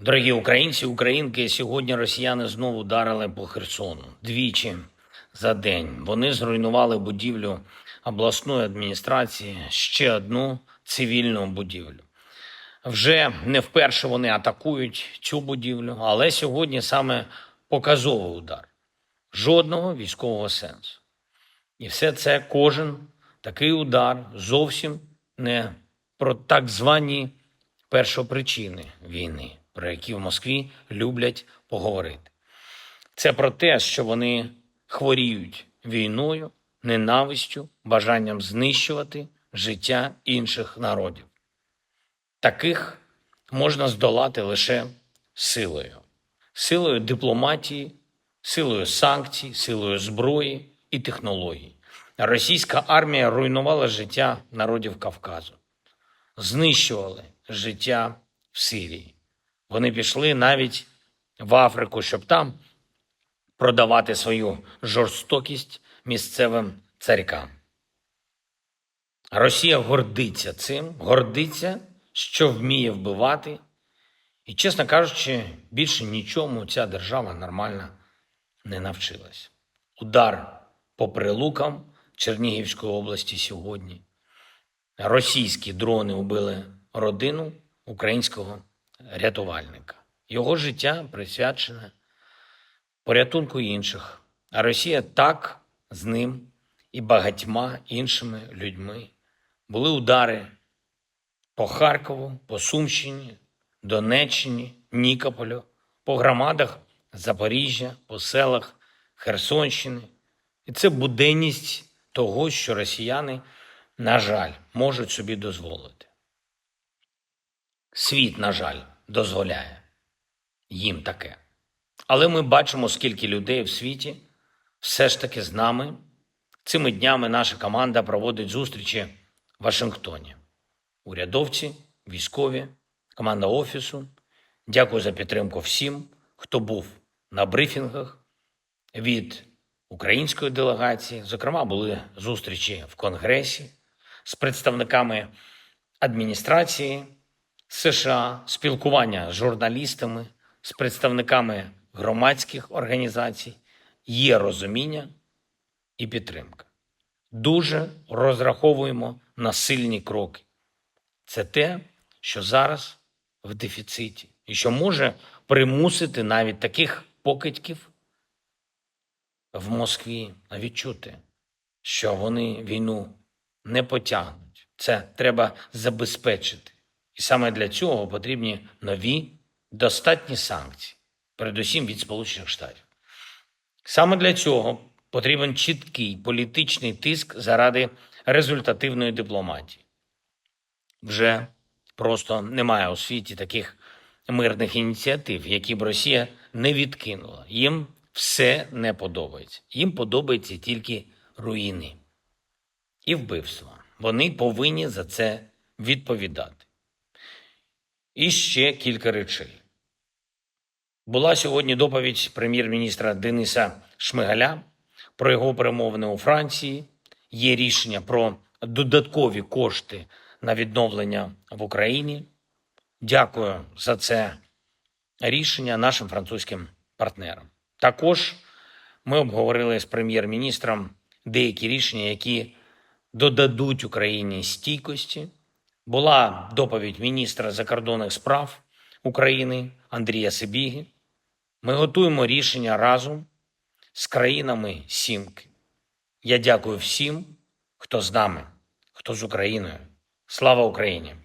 Дорогі українці, українки, сьогодні росіяни знову ударили по Херсону двічі за день. Вони зруйнували будівлю обласної адміністрації, ще одну цивільну будівлю. Вже не вперше вони атакують цю будівлю, але сьогодні саме показовий удар. Жодного військового сенсу. І все це кожен такий удар зовсім не про так звані першопричини війни, про які в Москві люблять поговорити. Це про те, що вони хворіють війною, ненавистю, бажанням знищувати життя інших народів. Таких можна здолати лише силою, силою дипломатії, силою санкцій, силою зброї і технологій. Російська армія руйнувала життя народів Кавказу, знищували життя в Сирії. Вони пішли навіть в Африку, щоб там продавати свою жорстокість місцевим царькам. Росія гордиться цим, гордиться, що вміє вбивати. І, чесно кажучи, більше нічому ця держава нормально не навчилась. Удар по прилукам Чернігівської області сьогодні. Російські дрони убили родину українського рятувальника. Його життя присвячене порятунку інших. А Росія так з ним і багатьма іншими людьми. Були удари по Харкову, по Сумщині, Донеччині, Нікополю, по громадах Запоріжжя, по селах Херсонщини. І це буденність того, що росіяни, на жаль, можуть собі дозволити. Світ, на жаль, дозволяє їм таке. Але ми бачимо, скільки людей в світі все ж таки з нами. Цими днями наша команда проводить зустрічі в Вашингтоні. Урядовці, військові, команда офісу. Дякую за підтримку всім, хто був на брифінгах від української делегації. Зокрема, були зустрічі в Конгресі з представниками адміністрації США, спілкування з журналістами, з представниками громадських організацій. Є розуміння і підтримка. Дуже розраховуємо на сильні кроки. Це те, що зараз в дефіциті, і що може примусити навіть таких покидьків в Москві відчути, що вони війну не потягнуть. Це треба забезпечити. І саме для цього потрібні нові достатні санкції, передусім від Сполучених Штатів. Саме для цього потрібен чіткий політичний тиск заради результативної дипломатії. Вже просто немає у світі таких мирних ініціатив, які б Росія не відкинула. Їм все не подобається. Їм подобаються тільки руїни і вбивства. Вони повинні за це відповідати. І ще кілька речей. Була сьогодні доповідь прем'єр-міністра Дениса Шмигаля про його перемовини у Франції. Є рішення про додаткові кошти на відновлення в Україні. Дякую за це рішення нашим французьким партнерам. Також ми обговорили з прем'єр-міністром деякі рішення, які додадуть Україні стійкості. Була доповідь міністра закордонних справ України Андрія Сибіги. Ми готуємо рішення разом з країнами Сімки. Я дякую всім, хто з нами, хто з Україною. Слава Україні!